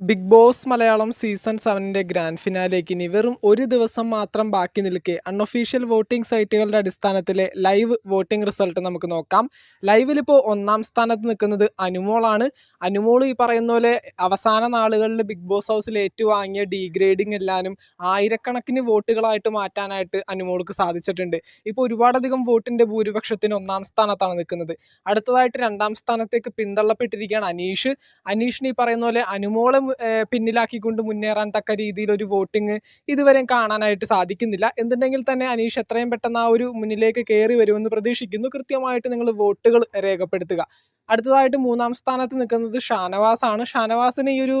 Big Boss Malayalam season സെവനിന്റെ grand ഫിനാലേക്ക് ഇനി വെറും ഒരു ദിവസം മാത്രം ബാക്കി നിൽക്കെ അൺഒഫീഷ്യൽ വോട്ടിംഗ് സൈറ്റുകളുടെ അടിസ്ഥാനത്തിലെ ലൈവ് വോട്ടിംഗ് റിസൾട്ട് നമുക്ക് നോക്കാം. ലൈവിലിപ്പോൾ ഒന്നാം സ്ഥാനത്ത് നിൽക്കുന്നത് അനുമോളാണ്. അനുമോൾ ഈ പറയുന്ന പോലെ അവസാന നാളുകളിൽ ബിഗ് ബോസ് ഹൗസിൽ ഏറ്റുവാങ്ങിയ ഡീഗ്രേഡിംഗ് എല്ലാനും ആയിരക്കണക്കിന് വോട്ടുകളായിട്ട് മാറ്റാനായിട്ട് അനുമോൾക്ക് സാധിച്ചിട്ടുണ്ട്. ഇപ്പോൾ ഒരുപാടധികം വോട്ടിന്റെ ഭൂരിപക്ഷത്തിന് ഒന്നാം സ്ഥാനത്താണ് നിൽക്കുന്നത്. അടുത്തതായിട്ട് രണ്ടാം സ്ഥാനത്തേക്ക് പിന്തള്ളപ്പെട്ടിരിക്കുകയാണ് അനീഷ്. അനീഷിന് ഈ പറയുന്ന പോലെ അനുമോളെ പിന്നിലാക്കിക്കൊണ്ട് മുന്നേറാൻ തക്ക രീതിയിൽ ഒരു വോട്ടിംഗ് ഇതുവരെ കാണാനായിട്ട് സാധിക്കുന്നില്ല. എന്തുണ്ടെങ്കിൽ തന്നെ അനീഷ് എത്രയും പെട്ടെന്ന് ആ ഒരു മുന്നിലേക്ക് കയറി വരുമെന്ന് പ്രതീക്ഷിക്കുന്നു. കൃത്യമായിട്ട് നിങ്ങൾ വോട്ടുകൾ രേഖപ്പെടുത്തുക. അടുത്തതായിട്ട് മൂന്നാം സ്ഥാനത്ത് നിൽക്കുന്നത് ഷാനവാസ് ആണ് ഷാനവാസിന് ഈ ഒരു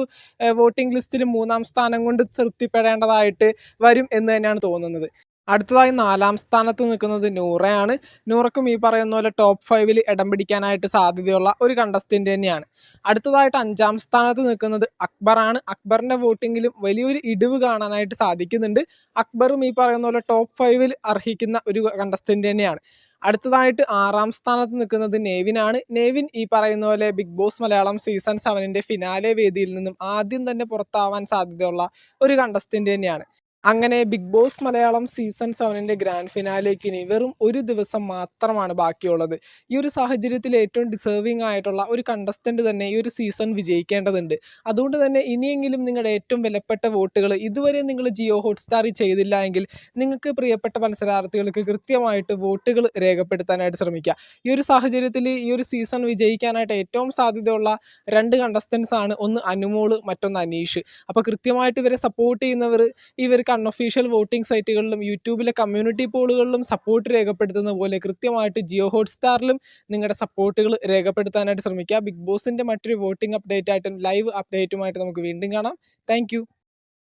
വോട്ടിംഗ് ലിസ്റ്റിൽ മൂന്നാം സ്ഥാനം കൊണ്ട് തൃപ്തിപ്പെടേണ്ടതായിട്ട് വരും എന്ന് തന്നെയാണ് തോന്നുന്നത്. അടുത്തതായി നാലാം സ്ഥാനത്ത് നിൽക്കുന്നത് നൂറയാണ്. നൂറക്കും ഈ പറയുന്ന പോലെ ടോപ്പ് ഫൈവിൽ ഇടം പിടിക്കാനായിട്ട് സാധ്യതയുള്ള ഒരു കണ്ടസ്റ്റന്റ് തന്നെയാണ്. അടുത്തതായിട്ട് അഞ്ചാം സ്ഥാനത്ത് നിൽക്കുന്നത് അക്ബറാണ്. അക്ബറിന്റെ വോട്ടിങ്ങിലും വലിയൊരു ഇടിവ് കാണാനായിട്ട് സാധിക്കുന്നുണ്ട്. അക്ബറും ഈ പറയുന്ന പോലെ ടോപ്പ് ഫൈവിൽ അർഹിക്കുന്ന ഒരു കണ്ടസ്റ്റന്റ് തന്നെയാണ്. അടുത്തതായിട്ട് ആറാം സ്ഥാനത്ത് നിൽക്കുന്നത് നേവിനാണ്. നേവിൻ ഈ പറയുന്ന പോലെ ബിഗ് ബോസ് മലയാളം സീസൺ സെവനിന്റെ ഫിനാലെ വേദിയിൽ നിന്നും ആദ്യം തന്നെ പുറത്താവാൻ സാധ്യതയുള്ള ഒരു കണ്ടസ്റ്റന്റ് തന്നെയാണ്. അങ്ങനെ ബിഗ് ബോസ് മലയാളം സീസൺ സെവനിന്റെ ഗ്രാൻഡ് ഫിനാലേക്ക് ഇനി വെറും ഒരു ദിവസം മാത്രമാണ് ബാക്കിയുള്ളത്. ഈ ഒരു സാഹചര്യത്തിൽ ഏറ്റവും ഡിസേർവിംഗ് ആയിട്ടുള്ള ഒരു കണ്ടസ്റ്റന്റ് തന്നെ ഈ ഒരു സീസൺ വിജയിക്കേണ്ടതുണ്ട്. അതുകൊണ്ട് തന്നെ ഇനിയെങ്കിലും നിങ്ങളുടെ ഏറ്റവും വിലപ്പെട്ട വോട്ടുകൾ ഇതുവരെ നിങ്ങൾ ജിയോ ഹോട്ട്സ്റ്റാറിൽ ചെയ്തില്ല എങ്കിൽ നിങ്ങൾക്ക് പ്രിയപ്പെട്ട മത്സരാർത്ഥികൾക്ക് കൃത്യമായിട്ട് വോട്ടുകൾ രേഖപ്പെടുത്താനായിട്ട് ശ്രമിക്കുക. ഈ ഒരു സാഹചര്യത്തിൽ ഈ ഒരു സീസൺ വിജയിക്കാനായിട്ട് ഏറ്റവും സാധ്യതയുള്ള രണ്ട് കണ്ടസ്റ്റൻസ് ആണ് ഒന്ന് അനുമോൾ മറ്റൊന്ന് അനീഷ്. അപ്പോൾ കൃത്യമായിട്ട് ഇവരെ സപ്പോർട്ട് ചെയ്യുന്നവർ ഇവർക്ക് അൺഒഫീഷ്യൽ വോട്ടിംഗ് സൈറ്റുകളിലും യൂട്യൂബിലെ കമ്മ്യൂണിറ്റി പോളുകളിലും സപ്പോർട്ട് രേഖപ്പെടുത്തുന്ന പോലെ കൃത്യമായിട്ട് ജിയോ ഹോട്ട്സ്റ്റാറിലും നിങ്ങളുടെ സപ്പോർട്ടുകൾ രേഖപ്പെടുത്താനായിട്ട് ശ്രമിക്കുക. ബിഗ് ബോസിന്റെ മറ്റൊരു വോട്ടിംഗ് അപ്ഡേറ്റ് ആയിട്ടും ലൈവ് അപ്ഡേറ്റുമായിട്ട് നമുക്ക് വീണ്ടും കാണാം. താങ്ക്